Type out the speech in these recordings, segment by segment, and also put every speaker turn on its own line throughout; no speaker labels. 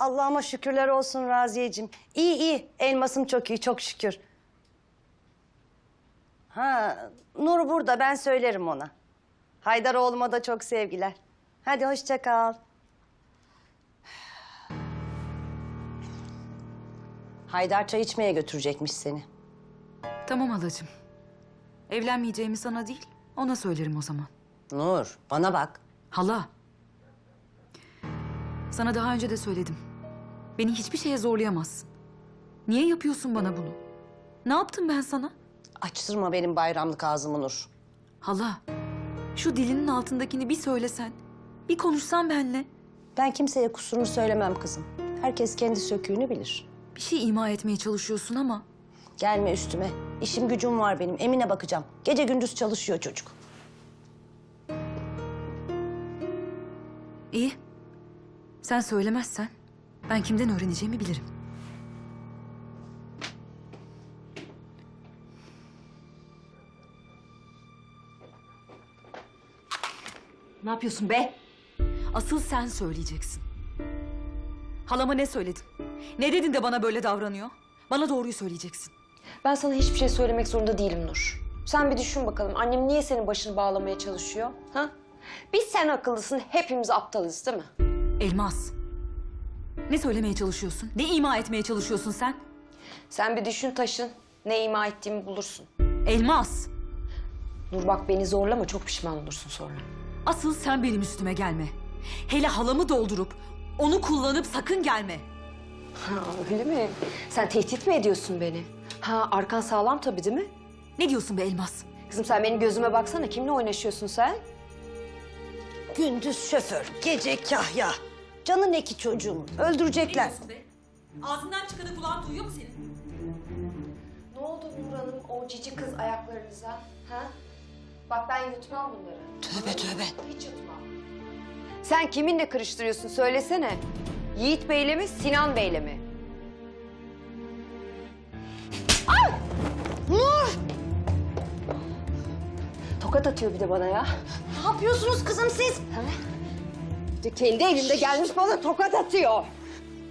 Allah'ıma şükürler olsun Raziyeciğim. İyi iyi. Elmasım çok iyi çok şükür. Ha Nur burada ben söylerim ona. Haydar oğluma da çok sevgiler. Hadi hoşça kal. Haydar çay içmeye götürecekmiş seni.
Tamam halacığım. Evlenmeyeceğimi sana değil, ona söylerim o zaman.
Nur bana bak.
Hala. Sana daha önce de söyledim. Beni hiçbir şeye zorlayamazsın. Niye yapıyorsun bana bunu? Ne yaptım ben sana?
Açtırma benim bayramlık ağzımı Nur.
Hala, şu dilinin altındakini bir söylesen, bir konuşsan benle.
Ben kimseye kusurunu söylemem kızım. Herkes kendi söküğünü bilir.
Bir şey ima etmeye çalışıyorsun ama
Gelme üstüme. İşim gücüm var benim. Emine bakacağım. Gece gündüz çalışıyor çocuk.
iyi. Sen söylemezsen ben kimden öğreneceğimi bilirim.
Ne yapıyorsun be?
Asıl sen söyleyeceksin. Halama ne söyledin? Ne dedin de bana böyle davranıyor? Bana doğruyu söyleyeceksin.
Ben sana hiçbir şey söylemek zorunda değilim Nur. Sen bir düşün bakalım. Annem niye senin başını bağlamaya çalışıyor? Ha? Biz sen akıllısın, hepimiz aptalız değil mi?
Elmas. Ne söylemeye çalışıyorsun? Ne ima etmeye çalışıyorsun sen?
Sen bir düşün taşın. Ne ima ettiğimi bulursun.
Elmas.
Nur bak beni zorlama, çok pişman olursun sonra.
Asıl sen benim üstüme gelme. Hele halamı doldurup onu kullanıp sakın gelme.
Ha, öyle mi? Sen tehdit mi ediyorsun beni? Ha, arkan sağlam tabii değil mi?
Ne diyorsun be Elmas?
Kızım sen benim gözüme baksana. Kimle oynaşıyorsun sen?
Gündüz şoför, gece kahya. Canı ne ki çocuğum? Öldürecekler.
be? Ağzından çıkanı kulağın duyuyor mu senin?
Ne oldu Nur Hanım o cici kız ayaklarınıza? Ha? Bak ben yutmam bunları.
Tövbe tövbe.
Hiç yutmam. Sen kiminle karıştırıyorsun söylesene. Yiğit Bey'le mi, Sinan Bey'le mi?
Nur!
Tokat atıyor bir de bana ya.
Ne yapıyorsunuz kızım siz?
Bir de kendi elimde gelmiş bana tokat atıyor.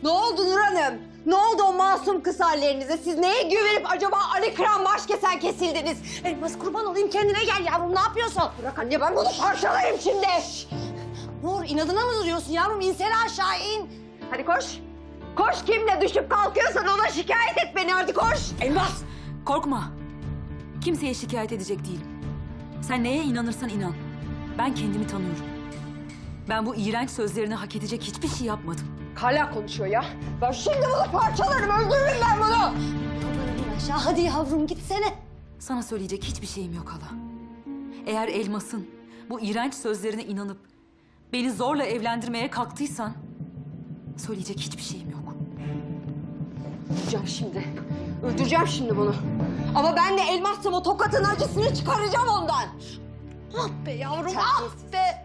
Ne oldu Nur Hanım? Ne oldu o masum kız hallerinize? Siz neye güvenip acaba Ali Kıran baş kesen kesildiniz?
Elmas kurban olayım kendine gel yavrum ne yapıyorsun?
Bırak anne ben bunu parçalayayım şimdi.
Nur inadına mı duruyorsun yavrum? İnsene aşağı in.
Hadi koş. Koş kimle düşüp kalkıyorsan ona şikayet et beni hadi koş.
Elmas! Korkma. Kimseye şikayet edecek değilim. Sen neye inanırsan inan. Ben kendimi tanıyorum. Ben bu iğrenç sözlerini hak edecek hiçbir şey yapmadım.
Hala konuşuyor ya. Ben şimdi bunu parçalarım öldürürüm ben bunu.
Yavrum in aşağı hadi yavrum gitsene.
Sana söyleyecek hiçbir şeyim yok hala. Eğer Elmas'ın bu iğrenç sözlerine inanıp beni zorla evlendirmeye kalktıysan söyleyecek hiçbir şeyim yok.
Öldüreceğim şimdi. Öldüreceğim şimdi bunu. Ama ben de elmassam o tokatın acısını çıkaracağım ondan.
Ah be yavrum ah be.